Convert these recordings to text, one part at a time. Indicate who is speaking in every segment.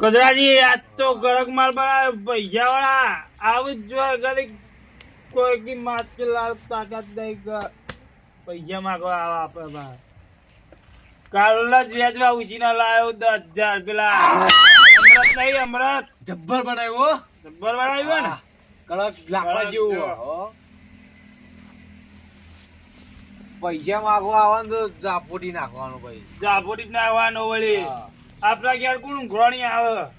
Speaker 1: કચરાજી આજ તો ગરક માલ બનાવે પૈસા વાળા આવું જ જોઈએ ગરીબ કોઈ કી માત કે લાલ તાકાત નહીં પૈસા માંગવા આવે આપણે બહાર કાલના જ વેચવા ઉછીના લાવ્યો દસ હજાર પેલા. અમૃત નહીં અમૃત.
Speaker 2: જબ્બર બનાવ્યો
Speaker 1: જબ્બર બનાવ્યો ને?
Speaker 2: કડક લાકડા જેવું પૈસા માંગવા આવવાનું તો જાપોટી નાખવાનું ભાઈ
Speaker 1: જાપોટી નાખવાનું વળી.
Speaker 2: હા.
Speaker 1: આપડા ઘેર કોણ ઘોણી આવે?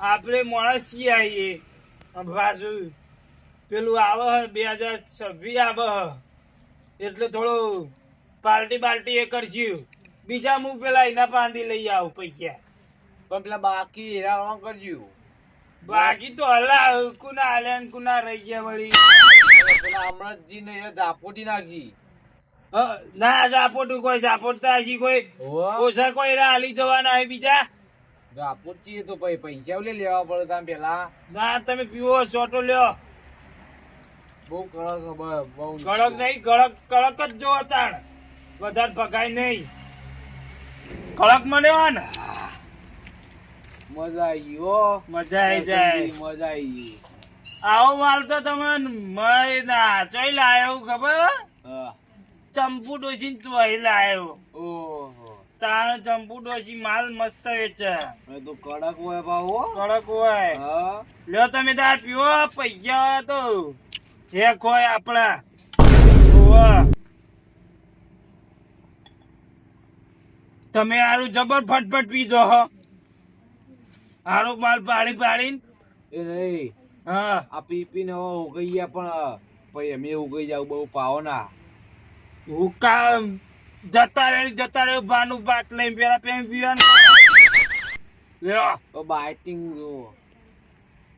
Speaker 1: આપણે માણસ છીએ આવીએ પાછું પેલું આવે હે બે હજાર છવ્વીસ આવે એટલે થોડું પાર્ટી પાર્ટી એ કરજ્યું બીજા હું પેલા એના પાંદી લઈ આવું પૈસા.
Speaker 2: પણ પેલા બાકી હેરાવા કરજ્યું
Speaker 1: બાકી તો હલા કુના હાલે કુના રહી ગયા વળી.
Speaker 2: પેલા અમરતજી ને ઝાપોટી નાખજી.
Speaker 1: ના સાપોટું કોઈ સાપોટતા હજી કોઈ. ઓછા કોઈ હાલી જવાના હોય બીજા.
Speaker 2: ઝાપોટી તો પછી પૈસા ઓલે લેવા પડે તમે પેલા.
Speaker 1: ના તમે પીવો ચોટો લ્યો.
Speaker 2: બહુ કડક બહુ
Speaker 1: કડક નહીં કડક કડક જ જો તાણ વધારે પકાય નહીં. કડક મને ને.
Speaker 2: મજા આવી હો.
Speaker 1: મજા આવી જાય.
Speaker 2: મજા આવી
Speaker 1: આવો માલ તો તમે મય ના ચોઈ લાયો ખબર
Speaker 2: હા.
Speaker 1: ચંપુ ડોસી ચોઈ લાયો.
Speaker 2: ઓહો.
Speaker 1: તાણ ચંપુ ડોસી માલ મસ્ત વેચે.
Speaker 2: તો કડક હોય ભાવ
Speaker 1: કડક હોય. લ્યો તમે તાર પીવો પૈસા તો. એક હોય આપડા તમે આરું જબર ફટફટ પીજો હો. હારું માલ પાડી પાડીને.
Speaker 2: એ નહીં.
Speaker 1: હા.
Speaker 2: આ પી પીને હવે ઉગઈ ગયા પણ પછી અમે ઉગઈ જાવ બહુ પાવો ના
Speaker 1: હુક્કા જતા રહે જતા રહે ભાનું પેલા પેન પીવાનું. લ્યો.
Speaker 2: તો બાઇટિંગ જો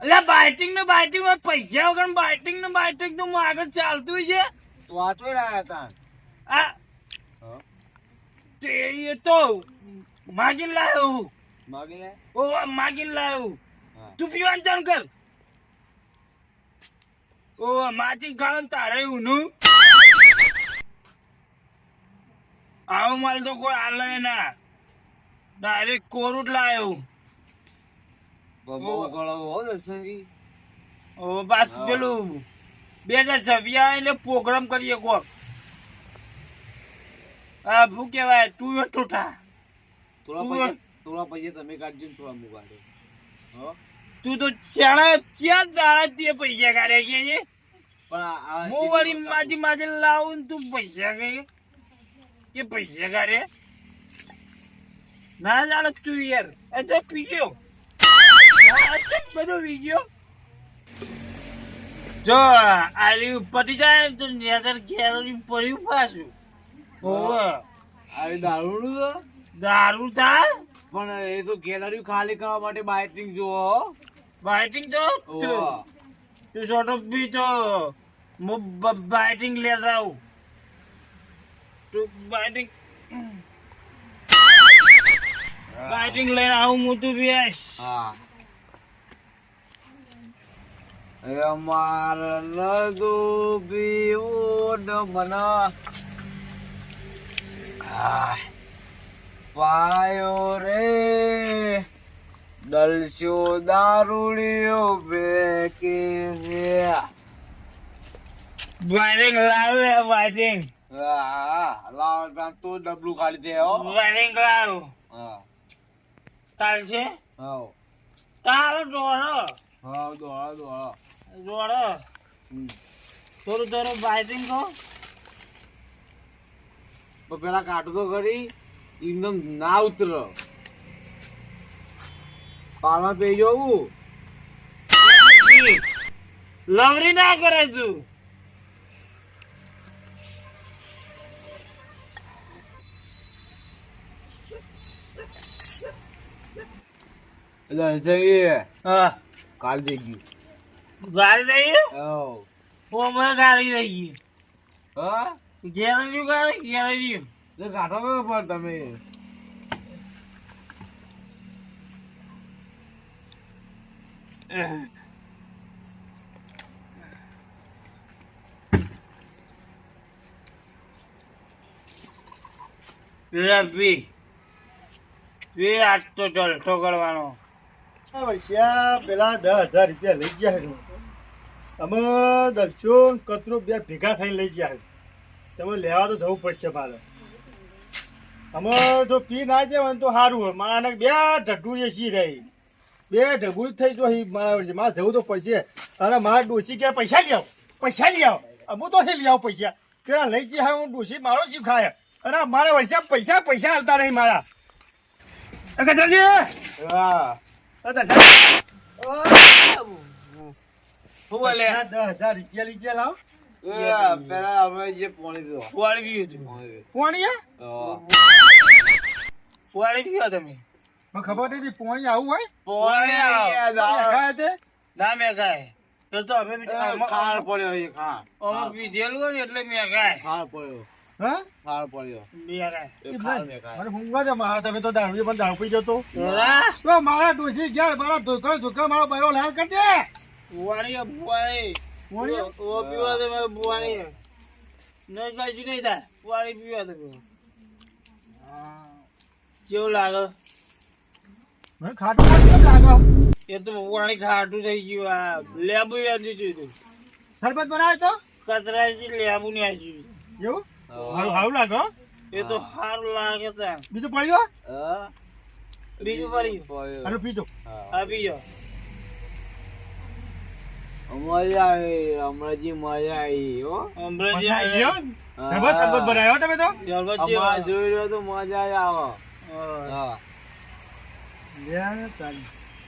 Speaker 1: એટલે બાઇટિંગ ને બાઇટિંગ પૈસા વગર બાઇટિંગ ને બાઇટિંગ તો આગળ ચાલતું છે.
Speaker 2: વાંચો રહ્યા હતા.
Speaker 1: આ
Speaker 2: હા.
Speaker 1: તે તો માગીને લાયો.
Speaker 2: માગી લે
Speaker 1: ઓ માગીને
Speaker 2: હા.
Speaker 1: તું પીવાનું ચાલ કર. ઓ માચી ખાવાનું તારે ઊનું આવો માલ તો કોઈ આલે ના. ડાયરેક્ટ કોરું જ
Speaker 2: દર્શનજી.
Speaker 1: ઓ
Speaker 2: બસ
Speaker 1: પેલું બે હજાર છવ્યા એટલે પ્રોગ્રામ કરીએ કોક. આ શું કેવાય તું ટૂઠા
Speaker 2: થોડા
Speaker 1: તું-
Speaker 2: પૈસા તમે કાઢજો ને થોડા હો?
Speaker 1: તું તો ચાણા ચાર દાડા તે પૈસા કાઢે કે છે
Speaker 2: પણ
Speaker 1: હું વળી માજી માજી લાવું તું પૈસા કે કે પૈસે કાઢે? ના જાણે તું યાર અચ્છા પી ગયો બધો પી ગયો જો આલી પટી જાય તો નેતર કેરોલી પડ્યું પાછું ઓવે
Speaker 2: આવી દારૂ તો?
Speaker 1: દારૂ થાય
Speaker 2: પણ એ તો કેલરી ખાલી કરવા માટે બાઇટિંગ જુઓ
Speaker 1: બાઇટિંગ તો? તું સોટો પી તો હું બાઇટિંગ લેતા આવું. બાઇટિંગ બાઇટિંગ લઈને આવું મોટું બેસ હા
Speaker 2: અમાર નદુ પીવું મના. પાયો રે. દલશો દારૂડિયો બે
Speaker 1: કે વાયરિંગ લાવે બાઇટિંગ
Speaker 2: હા તું ડબલું ખાલી દે હો.
Speaker 1: બાઇટિંગ લાવ
Speaker 2: હા.
Speaker 1: તાલ છે?
Speaker 2: હા.
Speaker 1: તાલ દોડો.
Speaker 2: હા દોડા દોડા.
Speaker 1: દોડો. થોડું થોડું બાઇટિંગ કહો
Speaker 2: પેલા કાઢો તો કરી એકદમ ના ઉતર. પાલમાં પી જવું
Speaker 1: લવરી ના કરે તું.
Speaker 2: જઈએ
Speaker 1: હા.
Speaker 2: કાલ ગયું.
Speaker 1: ગાડી રહી
Speaker 2: ઓ
Speaker 1: મને ગાડી રહી
Speaker 2: હા?
Speaker 1: ગેરંટી ગાડી? ગેરંટી
Speaker 2: તો કાઢો પણ તમે?
Speaker 1: બે આજ તો જલસો કરવાનો.
Speaker 3: આ પેલા દસ હજાર રૂપિયા લઈ ગયા અમે દક્ષો કતરું બે ભેગા થઈને લઈ ગયા તમે લેવા તો જવું પડશે મારે અમે જો પી ના જાય તો સારું મારા બે ઢગુ જે સી રહી બે ઢગુ થઈ જો મારા મારે જવું તો પડશે અને મારા ડોસી ક્યાં પૈસા લઈ આવો પૈસા લઈ આવો અમે તો લઈ આવો પૈસા પેલા લઈ ગયા હું ડોસી મારો જ ખાય અને મારા પૈસા પૈસા પૈસા હાલતા નહીં મારા એ ગજરજી!
Speaker 2: હા
Speaker 3: ખબર નથી પોણી આવું હોય?
Speaker 1: પોવાળી આવો.
Speaker 3: દેખાય છે
Speaker 1: ના મેઘાય તો તો અમે
Speaker 2: ખાર પડ્યો ખાર.
Speaker 1: અમે પીધેલું એટલે મેઘાય
Speaker 2: ખાર પડ્યો.
Speaker 3: મારા તમે તો દારૂ પણ દારૂ પી જતો.
Speaker 1: ના
Speaker 3: તો મારા ડોસી ગયા મારા ધોકા ધોકા મારો બૈરો લાલ કરી દે.
Speaker 1: પોવાળી આ પોવાળી ઓ પીવા દે મારે પોવાળી નહીં કાઢી નહીં થાય. પોવાળી પીવા દે કેવું લાગે?
Speaker 3: મને ખાટું ખાટું લાગે?
Speaker 1: એ તો પોવાળી ખાટું થઈ ગયું આ લેબુ યાદ
Speaker 3: બનાવે તો?
Speaker 1: કચરા લેબુ ને આવી
Speaker 3: એવું? હારું સારું હો.
Speaker 1: એ તો સારું લાગે છે
Speaker 3: બીજું પડ્યો
Speaker 2: હા?
Speaker 1: બીજું
Speaker 2: પડ્યું.
Speaker 3: હારું પીજો.
Speaker 2: હા.
Speaker 1: પીજો.
Speaker 2: મજા આવી અમરાજી મજા આવી હો.
Speaker 1: અમરેજી
Speaker 3: મજા આવી ગયો?
Speaker 2: હા.
Speaker 3: શરબત શરબત બનાવ્યો તમે તો?
Speaker 2: અમાર જોઈ રહ્યો તો મજા જ આવે.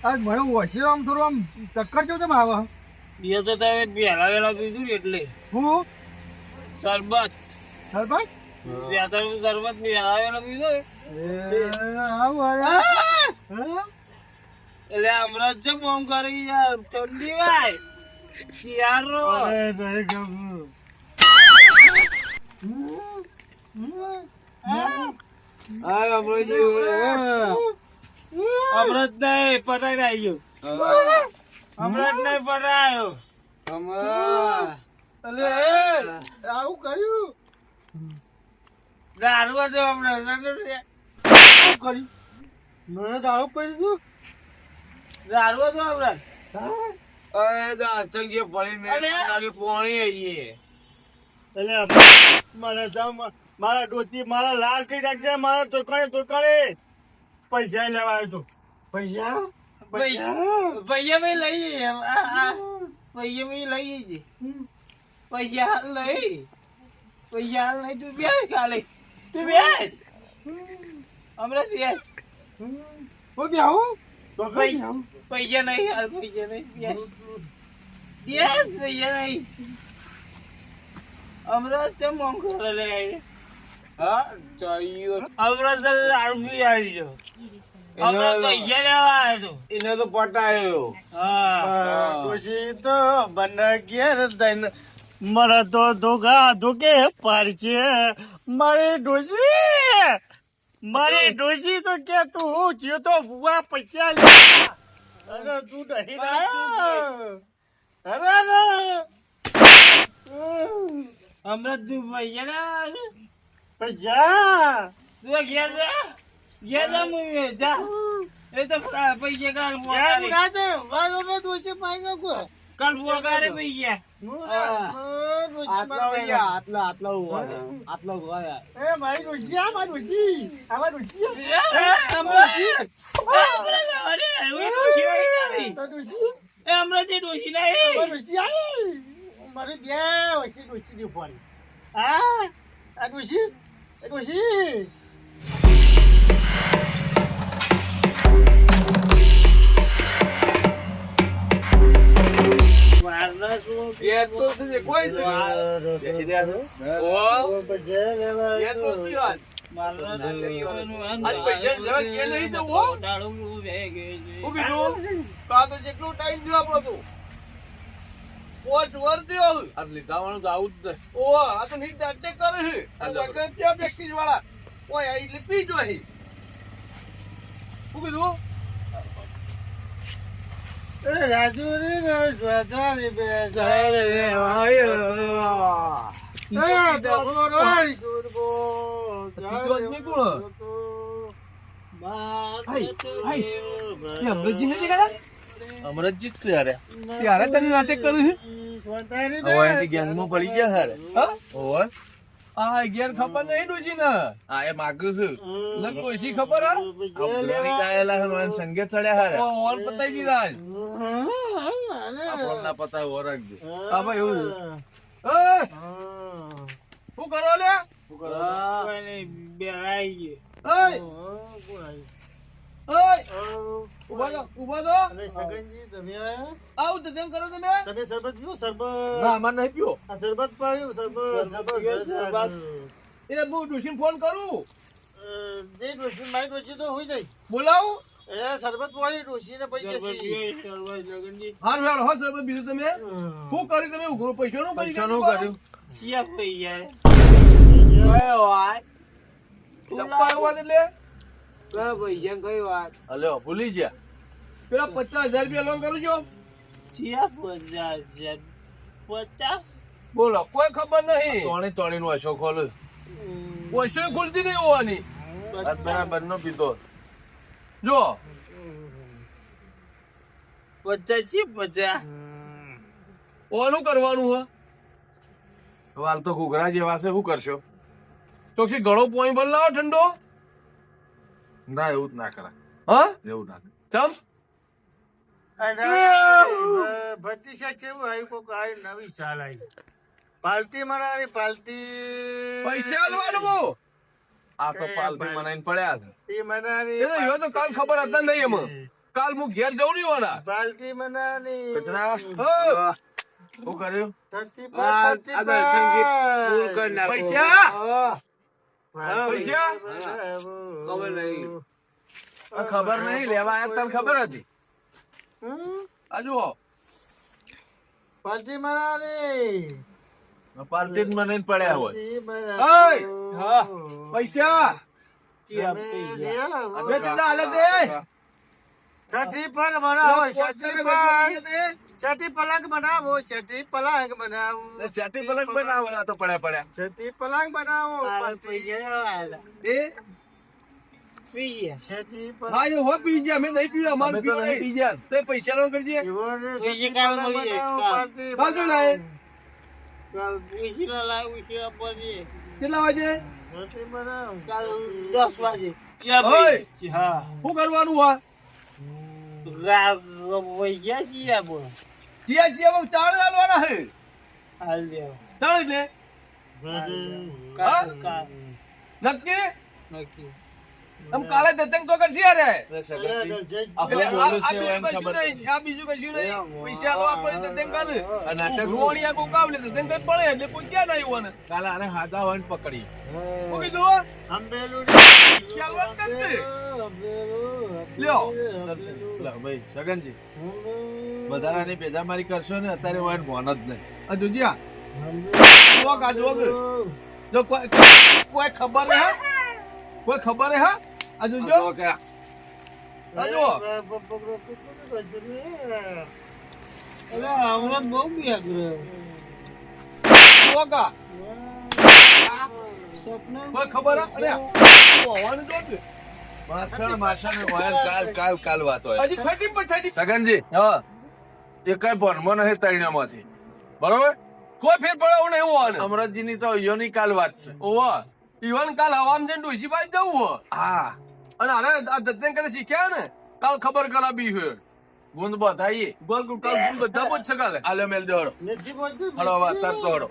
Speaker 3: આજ મને ઓછી આમ થોડું આમ ચક્કર જો કેમ આવે
Speaker 1: એ તો તમે પહેલા વેલા પીધું ને એટલે.
Speaker 3: હું?
Speaker 1: શરબત.
Speaker 3: શરબત
Speaker 1: બેતાનું શરબત પહેલા વેલા પીધું
Speaker 3: એ, આવું આવે. હા?
Speaker 1: એટલે અમરત છે ફોન કરી યાર ઠંડી ભાઈ શિયાળો
Speaker 3: અરે, નહીં
Speaker 1: પટાઈ આવી ગયો અમૃત નહીં પટાયો.
Speaker 3: આવું કર્યું?
Speaker 1: દારૂ હતો અમરત
Speaker 3: આવું કર્યું? મેં દારૂ પી દીધું
Speaker 1: દારૂ હતો અમરત
Speaker 2: અરે તો અચલ જે પડી મેં તારી પોણી
Speaker 3: એટલે મને જામ મારા ડોતી મારા લાલ કઈ રાખજે મારા તોકાણે તોકાણે પૈસા લેવા આવ્યો તો. પૈસા?
Speaker 1: પૈસા? પૈસા? ભાઈ લઈ. પૈસા ભાઈ લઈ જઈએ પૈસા હાલ લઈ. પૈસા હાલ નહીં તું બે ખાલી. તું બેસ. અમરત બેસ.
Speaker 3: હું બી આવું? તો
Speaker 1: પૈસા નહીં હાલ પૈસા નહીં બેસ. બેસ પૈસા નહીં. અમરત છે મોંઘો રે
Speaker 2: હા ચાલ્યો
Speaker 1: અમરત પી આવી જો
Speaker 2: એને તો પટાયો.
Speaker 3: પછી તો બને ઘેર મારા તો ધોકા ધોકે પાડશે મારી ડોસી મારે ડોસી તો કે તું હું? થયો તો ભૂવા પૈસા લે અરે તું નહીં ના. અરે
Speaker 1: અમરત તું પૈસા
Speaker 3: પૈસા?
Speaker 1: તું ઘેર જા ઘેર જા મુવી જા. એ તો પૈસા
Speaker 3: કાઢ
Speaker 1: પોકારે
Speaker 3: રાજે વાલો મે ડોસી પાઈ નાખો.
Speaker 1: કાલ પોકારે પૈસા
Speaker 2: આટલા આટલા આટલા છે.
Speaker 3: એ મારી ડોસી આ મારી ડોસી આ મારી ડોસી
Speaker 1: એ હમણાં જે. ડોશી નહીં
Speaker 3: ડોસી આવી મારે બે વચ્ચે ડોસી ની ઉપર હા? આ ડોસી આ
Speaker 2: એ તો છે? કોઈ? ઓ, એ તો practice વાળા. ઓય, આ એટલે પી જો
Speaker 3: રાજુરી નો સ્વધારી બે
Speaker 2: કોણ? અમરતજીત છે યાર. ત્યારે તને નાટક કર્યું છે? ગેંગમાં પડી ગયા હારે ઓવર
Speaker 4: આ ઘેર ખબર નહીં ડોજી ને
Speaker 2: આ એ માગ્યું છું.
Speaker 4: ને કોશી ખબર હા?
Speaker 2: ભૂલાની કાયેલા છે મને સંગે ચડ્યા હારે
Speaker 4: ઓન પતાઈ દીધા
Speaker 2: આ ફોન ના પતા ઓર રાખજો.
Speaker 4: હા ભાઈ એવું. એ, શું કરો લે?
Speaker 1: કોઈ નહીં, બેરાઈ ગયે.
Speaker 4: એય, એય, ઊભા
Speaker 3: ઊભા સગનજી તમે આયા?
Speaker 4: આવું ધંધો કરો તમે.
Speaker 3: તમે શરબત પીવો? શરબત?
Speaker 2: ના અમાર નહીં પીવો.
Speaker 3: આ શરબત પાડ્યું શરબત
Speaker 4: એ હું ડોશીને ફોન કરું.
Speaker 3: જે ડોશી મારી ડોશી તો હોઈ જાય.
Speaker 4: બોલાવું.
Speaker 3: એ શરબત પાડી ડોશી ને પૈ
Speaker 1: શરબત
Speaker 3: જશે.
Speaker 1: પીએ, શરબત જગનજી.
Speaker 4: હાર વેળ હો સરબત બીજું તમે. તમે? ઉઘરો પૈસા નું
Speaker 2: કર્યું.
Speaker 1: શિયા પૈયા. કયો વાત?
Speaker 4: ચપ્પા એવા એટલે
Speaker 1: પૈસા, કઈ વાત?
Speaker 2: અલ્યો ભૂલી ગયા.
Speaker 4: પેલા પચાસ હજાર રૂપિયા લોન કરું છો.
Speaker 1: પચાસ.
Speaker 4: બોલો કોઈ ખબર નહીં.
Speaker 2: તોણી તોણી નું અશોક ખોલું.
Speaker 4: ઓછો ખુલતી નહીં હોવાની.
Speaker 2: બરાબર નો પીતો
Speaker 4: જો.
Speaker 1: પચાસ છે પચાસ.
Speaker 4: ઓનું કરવાનું હે.
Speaker 2: વાલ તો ઘૂઘરા જેવા છે શું કરશો?
Speaker 4: તો પછી ઘણો પોઈ ભર લાવો ઠંડો.
Speaker 2: ના એવું જ ના કરા
Speaker 4: હા?
Speaker 2: એવું ના.
Speaker 4: ચમ?
Speaker 3: અને કેવું આવ્યું? કોક આવ્યું નવી ચાલ આવી. પાલટી મારા પાલટી
Speaker 4: પૈસા આલવાનું
Speaker 2: આ તો પાલટી મનાઈને પડ્યા છે.
Speaker 3: એ મનારી
Speaker 4: એ તો કાલ ખબર હતા નહીં એમાં. કાલ હું ઘેર જઉં નહીં હોના
Speaker 3: પાલટી મનાની
Speaker 2: કચરા શું કર્યું.
Speaker 4: પૈસા? પૈસા?
Speaker 1: ખબર નહીં.
Speaker 2: આ ખબર નહીં લેવા આયા તને ખબર હતી?
Speaker 4: આ જુઓ.
Speaker 3: પાલટી મનારી
Speaker 2: પાલટી જ મનાઈને પડ્યા હોય.
Speaker 4: પૈસા!
Speaker 3: છઠ્ઠી પર બનાવો છઠ્ઠી પર છઠ્ઠી પલંગ બનાવો છઠ્ઠી પલંગ બનાવો.
Speaker 2: ચાટી પલક બનાવવાના તો પડ્યા પડ્યા.
Speaker 3: છઠ્ઠી પલંગ બનાવો
Speaker 1: આ
Speaker 3: પાલટી.
Speaker 1: પૈસા આલા.
Speaker 4: એ
Speaker 1: પીએ.
Speaker 3: છઠ્ઠી પલંગ
Speaker 4: હા એ હો પી ગયા અમે નહીં પીવું અમારે
Speaker 2: અમે નહીં
Speaker 4: નહીં પી ગયા તે પૈસા નો કરજે
Speaker 3: એવો ને
Speaker 1: બીજી
Speaker 3: છઠ્ઠી
Speaker 1: કાલ
Speaker 3: પલંગ
Speaker 1: મળીએ, કાલ.
Speaker 3: પાલટી
Speaker 4: શું લાય?
Speaker 1: કાલ ઉશીરા લાય, ઉશીરા પડીએ.
Speaker 4: કેટલા વાગે
Speaker 3: છઠ્ઠી બનાવો.
Speaker 1: કાલ દસ વાગે.
Speaker 4: ઓય!
Speaker 1: હા.
Speaker 4: શું કરવાનું હા
Speaker 1: જીયા બોલ.
Speaker 4: ચિયા ચિયા ચાળ હાલવાના હે
Speaker 1: હાલ દેવો.
Speaker 4: ચાલ એટલે. નક્કી
Speaker 1: નક્કી.
Speaker 4: આમ કાલે દતંગ તો કરશી
Speaker 2: અરે
Speaker 4: આ- આ બીજું કશું નહીં. આ બીજું કશું નહીં. પૈસા લો આપણે દતંગ કર.
Speaker 2: નાટક
Speaker 4: રોણિયા કોક આવે દતંગ કરે પડે? એટલે કોઈ ક્યાં નહીં હોવાને.
Speaker 2: કાલે આને હાથા હોય પકડી.
Speaker 4: શું કીધું?
Speaker 3: અંબેલું
Speaker 4: આલવા જ લ્યો.
Speaker 2: ભાઈ સગનજી વધારાની ભેજામારી કરશો ને અત્યારે હોય ને ભોન જ નહીં.
Speaker 4: આ જોજે આ. આ જો કોઈ કોઈ- કોઈ ખબર હે. કોઈ ખબર હે. આ જોજો
Speaker 2: કે
Speaker 4: આ
Speaker 1: અરે, હમણાં બહુ બેગરો.
Speaker 4: જુઓ કા
Speaker 1: સપના
Speaker 4: કોઈ ખબર અરે હોવાનું જો.
Speaker 2: માસણ માસણ કાલ કાલ કાલ વાત હોય
Speaker 4: હજી થર્ટી પર થર્ટી
Speaker 2: સગનજી
Speaker 4: હા
Speaker 2: એ કઈ ભણમાં નહીં તૈણમાંથી બરોબર
Speaker 4: કોઈ ફેર પડે એવું નહીં હોવાનું
Speaker 2: અમરતજી ની તો યોની કાલ વાત છે
Speaker 4: ઓવા ઈવન કાલ હવામ જઈને ડોસી પાસે જવું હો
Speaker 2: હા
Speaker 4: અને અરે આ દત્તન કને શીખ્યા ને? કાલ ખબર કરા બી હે.
Speaker 2: ગુંદ બધાઈએ.
Speaker 4: ગોલ કાલ ગુંદ બધા બોજ છે કાલે
Speaker 2: આલે મેલ દે
Speaker 3: હડો હડો
Speaker 2: વા તર તો હડો